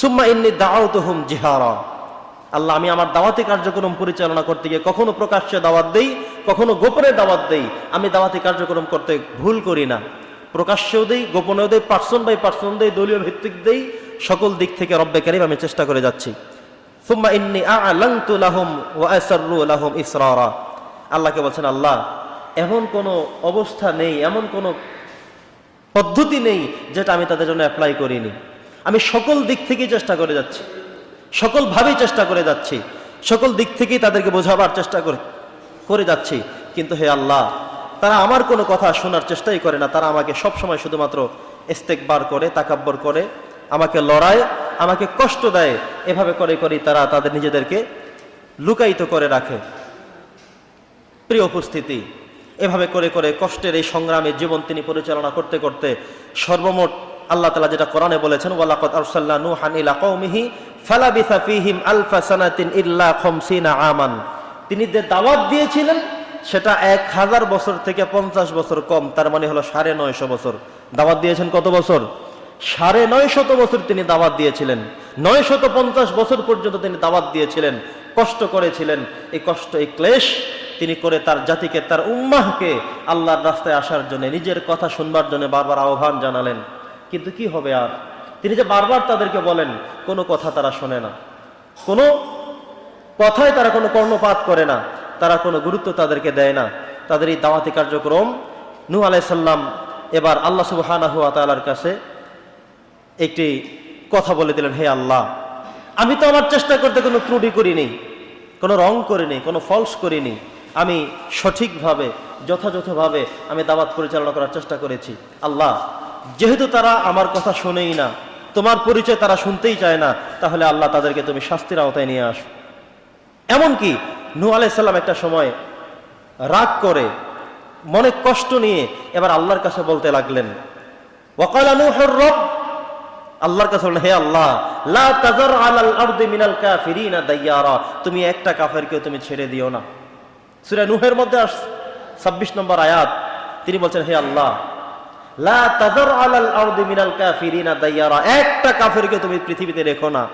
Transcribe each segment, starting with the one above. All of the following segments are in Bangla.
সুম্মা ইন্নি দাওয়াতুহুম জিহারা। আল্লাহ, আমি আমার দাওয়াতি কার্যক্রম পরিচালনা করতে গিয়ে কখনো প্রকাশ্যে দাওয়াত দেই, কখনো গোপনে দাওয়াত দেই, আমি দাওয়াতি কার্যক্রম করতে ভুল করি না। প্রকাশ্যেও দেই, গোপনেও দেই, পার্সন বাই পার্সন দেই, দলীয় ভিত্তিক দেই, সকল দিক থেকে রব্বে কারিম আমি চেষ্টা করে যাচ্ছি। সুম্মা ইন্নি আ'লানতু লাহুম ওয়া আসাররু লাহুম ইসরারা। আল্লাহকে বলছেন, আল্লাহ, এমন কোনো অবস্থা নেই, এমন কোনো পদ্ধতি নেই, যেটা আমি তাদের জন্য অ্যাপ্লাই করিনি। আমি সকল দিক থেকেই চেষ্টা করে যাচ্ছি। সকলভাবেই চেষ্টা করে যাচ্ছি। সকল দিক থেকেই তাদেরকে বোঝাবার চেষ্টা করে করে যাচ্ছি। কিন্তু হে আল্লাহ, তারা আমার কোনো কথা শোনার চেষ্টাই করে না। তারা আমাকে সব সময় শুধুমাত্র ইস্তেকবার করে, তাকাব্বর করে, আমাকে লড়ায়, আমাকে কষ্ট দেয়। এভাবে করে করে তারা তাদের নিজেদেরকে লুকায়িত করে রাখে। প্রিয় উপস্থিতি, এভাবে করে করে কষ্টের এই সংগ্রামে জীবন তিনি পরিচালনা করতে করতে সর্বমোট আল্লাহ তালা যেটা কোরআনে বলেছেন ওয়ালাকাত আরসাল্লা নূহান ইলা কওমিহি ফালাবিসা ফীহিম আলফা সানাতিন ইল্লা খামসিনা আমান। তিনি যে দাওয়াত দিয়েছিলেন, সেটা এক হাজার বছর থেকে পঞ্চাশ বছর কম, তার মানে হলো সাড়ে নয়শো বছর। দাওয়াত দিয়েছেন কত বছর? সাড়ে নয় শত বছর তিনি দাওয়াত দিয়েছিলেন। নয় শত পঞ্চাশ বছর পর্যন্ত তিনি দাওয়াত দিয়েছিলেন, কষ্ট করেছিলেন। এই কষ্ট, এই ক্লেশ তিনি করে তার জাতিকে, তার উম্মাহকে আল্লাহর রাস্তায় আসার জন্য, নিজের কথা শুনবার জন্য বারবার আহ্বান জানালেন। কিন্তু কি হবে আর? তিনি যে বারবার তাদেরকে বলেন, কোনো কথা তারা শোনে না। কোনো কথায় তারা কোনো কর্ণপাত করে না। তারা কোনো গুরুত্ব তাদেরকে দেয় না। তাদের এই দাওয়াতি কার্যক্রম নূ আলাইসাল্লাম এবার আল্লাহ সুবহানাহু ওয়া তাআলার কাছে একটি কথা বলে দিলেন, হে আল্লাহ, আমি তো আমার চেষ্টা করতে কোনো ত্রুটি করিনি, কোনো রং করিনি, কোনো ফলস করিনি। আমি সঠিকভাবে, যথাযথভাবে আমি দাওয়াত পরিচালনা করার চেষ্টা করেছি। আল্লাহ যেহেতু তারা আমার কথা শোনেই না, তোমার পরিচয় তারা শুনতেই চায় না, তাহলে আল্লাহ তাদেরকে তুমি শাস্তির আওতায় নিয়ে আসো। এমনকি নু আলাইসাল্লাম একটা সময় রাগ করে, মনে কষ্ট নিয়ে এবার আল্লাহর কাছে বলতে লাগলেন রব আল্লাহর কাছে হে আল্লাহ মিনাল তুমি একটা তুমি ছেড়ে দিও না। মধ্যে আস 26 নম্বর আয়াত, তিনি বলছেন, হে আল্লাহ একটা কাফেরকে তুমি পৃথিবীতে রেখো না।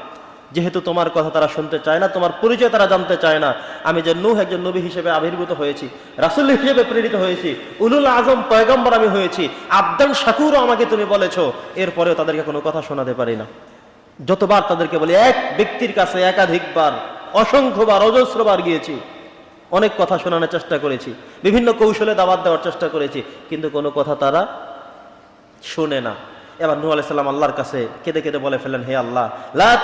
যেহেতু তোমার কথা তারা শুনতে চায় না, তোমার পরিচয় তারা জানতে চায় না। আমি যে একজন নবী হিসেবে আবির্ভূত হয়েছি, রাসূল হিসেবে প্রেরিত হয়েছি, উলুল আজম পয়গম্বর আমি হয়েছি আবদান শাকুরও আমাকে তুমি বলেছ, এরপরেও তাদেরকে কোনো কথা শোনাতে পারি না। যতবার তাদেরকে বলি, এক ব্যক্তির কাছে একাধিকবার, অসংখ্যবার, অজস্রবার গিয়েছি, অনেক কথা শোনানোর চেষ্টা করেছি, বিভিন্ন কৌশলে দাবাত দেওয়ার চেষ্টা করেছি, কিন্তু কোনো কথা তারা শুনে না। এবার নূহ আলাইহিস আল্লাহর কাছে কেঁদে কেঁদে বলে ফেলেন হে আল্লাহ, লা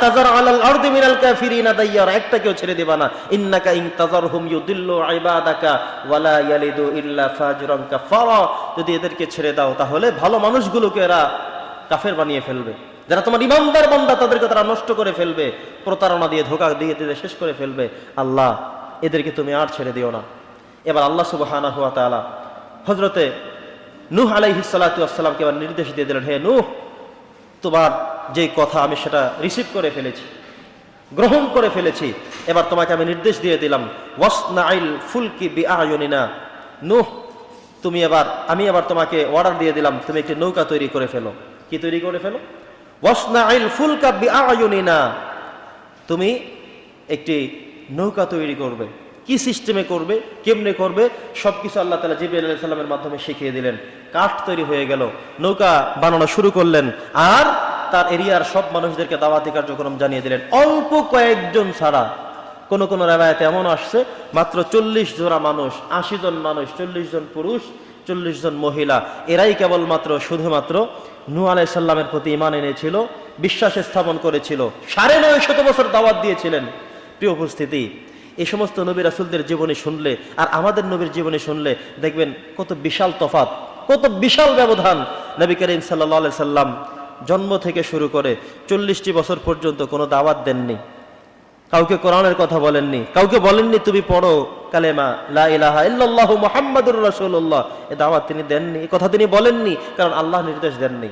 কেউ ছেড়ে দিবা না। ইন্নাকা ইন তাজারহুম ইউদিল্লু ইবাদাকা ওয়ালা ইয়ালিদু ইল্লা ফাজরান যদি এদেরকে ছেড়ে দাও, তাহলে ভালো মানুষগুলোকে এরা কাফের বানিয়ে ফেলবে। যারা তোমার ইমানদার বান্দা, তাদেরকে তারা নষ্ট করে ফেলবে। প্রতারণা দিয়ে, ধোকা দিয়ে দিয়ে শেষ করে ফেলবে। আল্লাহ, এদেরকে তুমি আর ছেড়ে দিও না। এবার আল্লাহ সুবহানাহু ওয়া তাআলা হযরতে নূহ আলাইহিসালাতামকে এবার নির্দেশ দিয়ে দিলেন, হে নূহ, তোমার যে কথা আমি সেটা রিসিভ করে ফেলেছি, গ্রহণ করে ফেলেছি, এবার তোমাকে আমি নির্দেশ দিয়ে দিলাম ওয়াসনাইল ফুলকি বি আয়নিনা নূহ, তুমি এবার, আমি আবার তোমাকে অর্ডার দিয়ে দিলাম, তুমি একটি নৌকা তৈরি করে ফেলো। কি তৈরি করে ফেলো? ওয়াসনাইল ফুলকা বি আয়নিনা তুমি একটি নৌকা তৈরি করবে। কি সিস্টেমে করবে, কেমনে করবে, সবকিছু আল্লাহ তালা জিবরাইল আলাইহিস সালামের মাধ্যমে শিখিয়ে দিলেন। কাঠ তৈরি হয়ে গেল, নৌকা বানানো শুরু করলেন, আর তার এরিয়ার সব মানুষদেরকে দাওয়াতি কার্যক্রম জানিয়ে দিলেন। অল্প কয়েকজন ছাড়া। কোন কোন রেবায়তে এমন আসছে, মাত্র চল্লিশ জোড়া মানুষ, আশি জন মানুষ, চল্লিশ জন পুরুষ, চল্লিশ জন মহিলা। এরাই কেবলমাত্র, শুধুমাত্র নূ আলাইসাল্লামের প্রতি ইমান এনেছিল, বিশ্বাস স্থাপন করেছিল। সাড়ে নয় শত বছর দাওয়াত দিয়েছিলেন। প্রিয় উপস্থিতি এই সমস্ত নবী রাসুলদের জীবনী শুনলে আর আমাদের নবীর জীবনী শুনলে দেখবেন কত বিশাল তফাত কত বিশাল ব্যবধান নবী করিম সাল্লা সাল্লাম জন্ম থেকে শুরু করে চল্লিশটি বছর পর্যন্ত কোনো দাওয়াত দেননি। কাউকে কোরআনের কথা বলেননি, কাউকে বলেননি তুমি পড়ো কালেমা লা ইলাহা ইল্লাল্লাহু মুহাম্মাদুর রাসূলুল্লাহ। এ দাওয়াত তিনি দেননি, এ কথা তিনি বলেননি, কারণ আল্লাহ নির্দেশ দেননি।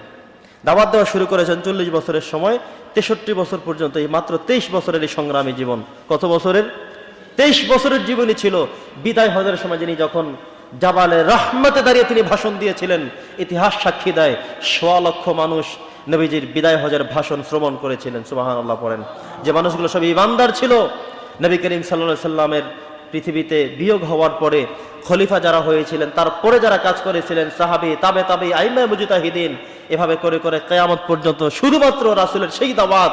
দাওয়াত দেওয়া শুরু করেছেন চল্লিশ বছরের সময়, তেষট্টি বছর পর্যন্ত, এই মাত্র তেইশ বছরের এই সংগ্রামী জীবন। কত বছরের? তেইশ বছরের জীবনী ছিল। বিদায় হজের সময় যিনি যখন জাবালে রহমতে দাঁড়িয়ে তিনি ভাষণ দিয়েছিলেন, ইতিহাস সাক্ষী দেয়, সোয়া লক্ষ মানুষ নবীজির বিদায় হজের ভাষণ শ্রবণ করেছিলেন। সুবাহান আল্লাহ পড়েন। যে মানুষগুলো সব ইমানদার ছিল, নবী করিম সাল্লা সাল্লামের পৃথিবীতে বিয়োগ হওয়ার পরে খলিফা যারা হয়েছিলেন, তারপরে যারা কাজ করেছিলেন, সাহাবি, তাবে তাবে আইমায় মুজিতাহিদিন, এভাবে করে করে কেয়ামত পর্যন্ত শুধুমাত্র রাসুলের সেই দাওয়াত,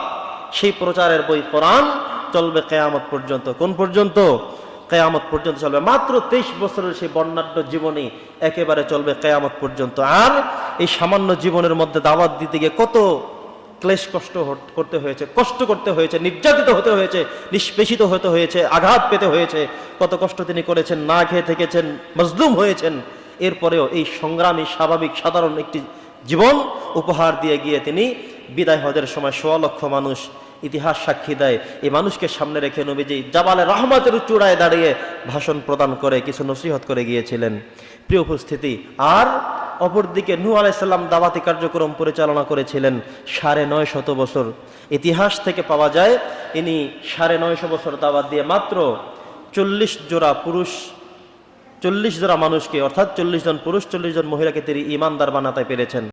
সেই প্রচারের বই কোরআন চলবে কেয়ামত পর্যন্ত। কোন পর্যন্ত? কেয়ামত পর্যন্ত চলবে। মাত্র তেইশ বছরের সেই বর্ণাঢ্য জীবনী একেবারে চলবে কেয়ামত পর্যন্ত। আর এই সামান্য জীবনের মধ্যে দাওয়াত দিতে গিয়ে কত ক্লেশ কষ্ট করতে হয়েছে, কষ্ট করতে হয়েছে, নির্যাতিত হতে হয়েছে, নিষ্পেষিত হতে হয়েছে, আঘাত পেতে হয়েছে, কত কষ্ট তিনি করেছেন, না খেয়ে থেকেছেন, মজলুম হয়েছেন, এরপরেও এই সংগ্রামী, স্বাভাবিক, সাধারণ একটি জীবন উপহার দিয়ে গিয়ে তিনি বিদায় হজের সময় সোয়া লক্ষ মানুষ ইতিহাস সাক্ষী দেয়। এই মানুষকে সামনে রেখে নবীজি জাবালে রহমতের চূড়ায় দাঁড়িয়ে ভাষণ প্রদান করে কিছু নসিহত করে গিয়েছিলেন। প্রিয় উপস্থিতি, আর অপরদিকে নূ আলাইসাল্লাম দাওয়াতি কার্যক্রম পরিচালনা করেছিলেন সাড়ে নয় শত বছর। ইতিহাস থেকে পাওয়া যায়, ইনি সাড়ে নয়শো বছর দাওয়াত দিয়ে মাত্র চল্লিশ জোড়া পুরুষ, চল্লিশ জোড়া মানুষকে, অর্থাৎ চল্লিশ জন পুরুষ, চল্লিশ জন মহিলাকে তিনি ইমানদার বানাতে পেরেছেন।